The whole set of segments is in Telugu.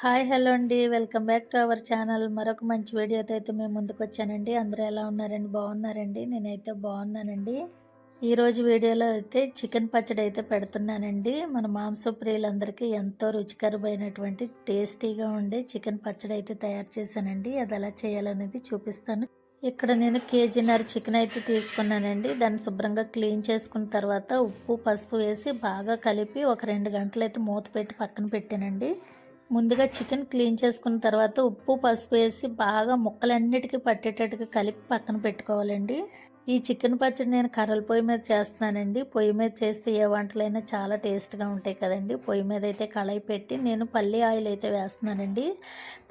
హాయ్ హలో అండి. Welcome back to our channel. మరొక మంచి వీడియోతో అయితే మేము ముందుకు వచ్చానండి. అందరూ ఎలా ఉన్నారండి? బాగున్నారండి? నేనైతే బాగున్నానండి. ఈరోజు వీడియోలో అయితే చికెన్ పచ్చడి అయితే పెడుతున్నానండి. మన మాంస ప్రియులందరికీ ఎంతో రుచికరమైనటువంటి టేస్టీగా ఉండే చికెన్ పచ్చడి అయితే తయారు చేశానండి. అది ఎలా చేయాలనేది చూపిస్తాను. ఇక్కడ నేను కేజీన్నర చికెన్ అయితే తీసుకున్నానండి. దాన్ని శుభ్రంగా క్లీన్ చేసుకున్న తర్వాత ఉప్పు పసుపు వేసి బాగా కలిపి ఒక రెండు గంటలు అయితే మూత పెట్టి పక్కన పెట్టానండి. ముందుగా చికెన్ క్లీన్ చేసుకున్న తర్వాత ఉప్పు పసుపు వేసి బాగా ముక్కలన్నిటికీ పట్టేటట్టుగా కలిపి పక్కన పెట్టుకోవాలండి. ఈ చికెన్ పచ్చడి నేను కర్రల పొయ్యి మీద చేస్తున్నానండి. పొయ్యి మీద చేస్తే ఏ వంటలైనా చాలా టేస్ట్గా ఉంటాయి కదండి. పొయ్యి మీద అయితే కళాయి పెట్టి నేను పల్లి ఆయిల్ అయితే వేస్తున్నానండి.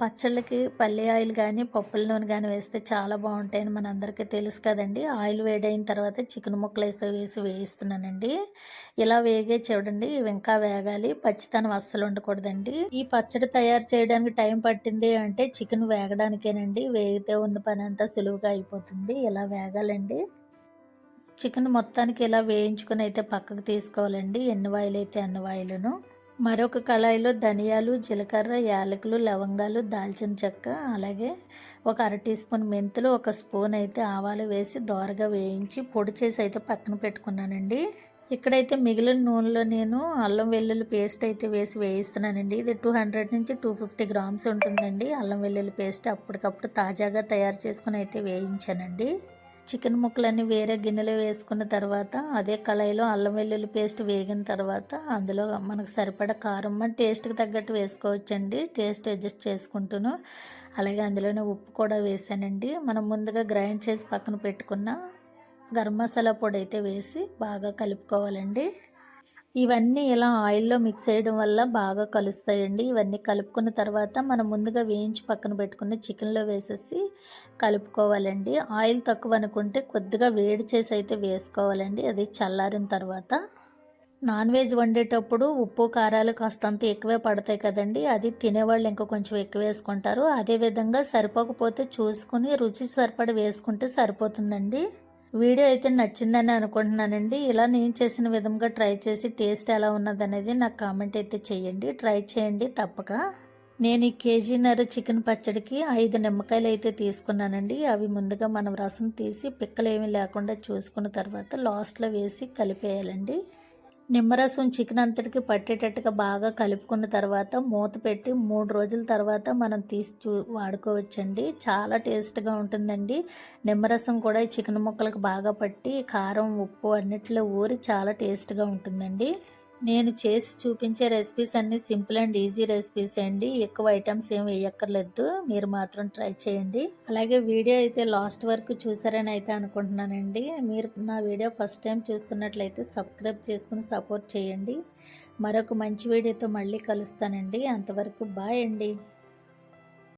పచ్చళ్ళకి పల్లి ఆయిల్ కానీ పప్పుల నూనె కానీ వేస్తే చాలా బాగుంటాయని మన అందరికీ తెలుసు కదండి. ఆయిల్ వేడైన తర్వాత చికెన్ ముక్కలు వేస్తే వేసి వేయిస్తున్నానండి. ఇలా వేగే చూడండి ఇవి ఇంకా వేగాలి. పచ్చితనం అస్సలు ఉండకూడదండి. ఈ పచ్చడి తయారు చేయడానికి టైం పట్టింది అంటే చికెన్ వేగడానికేనండి. వేగితే ఉన్న పని అంతా సులువుగా అయిపోతుంది. ఇలా వేగాలండి. చికెన్ మొత్తానికి ఇలా వేయించుకొని అయితే పక్కకు తీసుకోవాలండి. ఎన్ని వాయిలు అయితే అన్ని వాయిలను. మరొక కళాయిలో ధనియాలు జీలకర్ర యాలకులు లవంగాలు దాల్చిన చెక్క అలాగే ఒక అర టీ స్పూన్ మెంతులు ఒక స్పూన్ అయితే ఆవాలు వేసి దోరగా వేయించి పొడి చేసి అయితే పక్కన పెట్టుకున్నానండి. ఇక్కడైతే మిగిలిన నూనెలో నేను అల్లం వెల్లుల్లి పేస్ట్ అయితే వేసి వేయిస్తున్నానండి. ఇది టూ హండ్రెడ్ నుంచి టూ ఫిఫ్టీ గ్రామ్స్ ఉంటుందండి. అల్లం వెల్లుల్లి పేస్ట్ అప్పటికప్పుడు తాజాగా తయారు చేసుకుని అయితే వేయించానండి. చికెన్ ముక్కలన్నీ వేరే గిన్నెలో వేసుకున్న తర్వాత అదే కళాయిలో అల్లం వెల్లుల్లి పేస్ట్ వేగిన తర్వాత అందులో మనకు సరిపడ కారం మన టేస్ట్కి తగ్గట్టు వేసుకోవచ్చండి. టేస్ట్ అడ్జస్ట్ చేసుకుంటూను. అలాగే అందులోనే ఉప్పు కూడా వేసానండి. మనం ముందుగా గ్రైండ్ చేసి పక్కన పెట్టుకున్న గరం మసాలా పొడి అయితే వేసి బాగా కలుపుకోవాలండి. ఇవన్నీ ఇలా ఆయిల్లో మిక్స్ చేయడం వల్ల బాగా కలుస్తాయండి. ఇవన్నీ కలుపుకున్న తర్వాత మనం ముందుగా వేయించి పక్కన పెట్టుకుని చికెన్లో వేసేసి కలుపుకోవాలండి. ఆయిల్ తక్కువ అనుకుంటే కొద్దిగా వేడి చేసి అయితే వేసుకోవాలండి. అది చల్లారిన తర్వాత. నాన్ వెజ్ వండేటప్పుడు ఉప్పు కారాలు కాస్తంత ఎక్కువే పడతాయి కదండి. అది తినేవాళ్ళు ఇంకా కొంచెం ఎక్కువ వేసుకుంటారు. అదేవిధంగా సరిపోకపోతే చూసుకుని రుచి సరిపడి వేసుకుంటే సరిపోతుందండి. వీడియో అయితే నచ్చిందని అనుకుంటున్నానండి. ఇలా నేను చేసిన విధంగా ట్రై చేసి టేస్ట్ ఎలా ఉన్నదనేది నాకు కామెంట్ అయితే చేయండి. ట్రై చేయండి తప్పక. నేను ఈ కేజీన్నర చికెన్ పచ్చడికి ఐదు నిమ్మకాయలు అయితే తీసుకున్నానండి. అవి ముందుగా మనం రసం తీసి పిక్కలు ఏమీ లేకుండా చూసుకున్న తర్వాత లాస్ట్లో వేసి కలిపేయాలండి. నిమ్మరసం చికెన్ అంతటికి పట్టేటట్టుగా బాగా కలుపుకున్న తర్వాత మూత పెట్టి మూడు రోజుల తర్వాత మనం తీసి చూ వాడుకోవచ్చండి. చాలా టేస్ట్గా ఉంటుందండి. నిమ్మరసం కూడా చికెన్ ముక్కలకు బాగా పట్టి కారం ఉప్పు అన్నిట్లో ఊరి చాలా టేస్ట్గా ఉంటుందండి. నేను చేసి చూపించే రెసిపీస్ అన్నీ సింపుల్ అండ్ ఈజీ రెసిపీస్ అండి. ఎక్కువ ఐటమ్స్ ఏం వేయక్కర్లేదు. మీరు మాత్రం ట్రై చేయండి. అలాగే వీడియో అయితే లాస్ట్ వరకు చూసారని అయితే అనుకుంటున్నానండి. మీరు నా వీడియో ఫస్ట్ టైం చూస్తున్నట్లయితే సబ్స్క్రైబ్ చేసుకుని సపోర్ట్ చేయండి. మరొక మంచి వీడియోతో మళ్ళీ కలుస్తానండి. అంతవరకు బాయ్ అండి.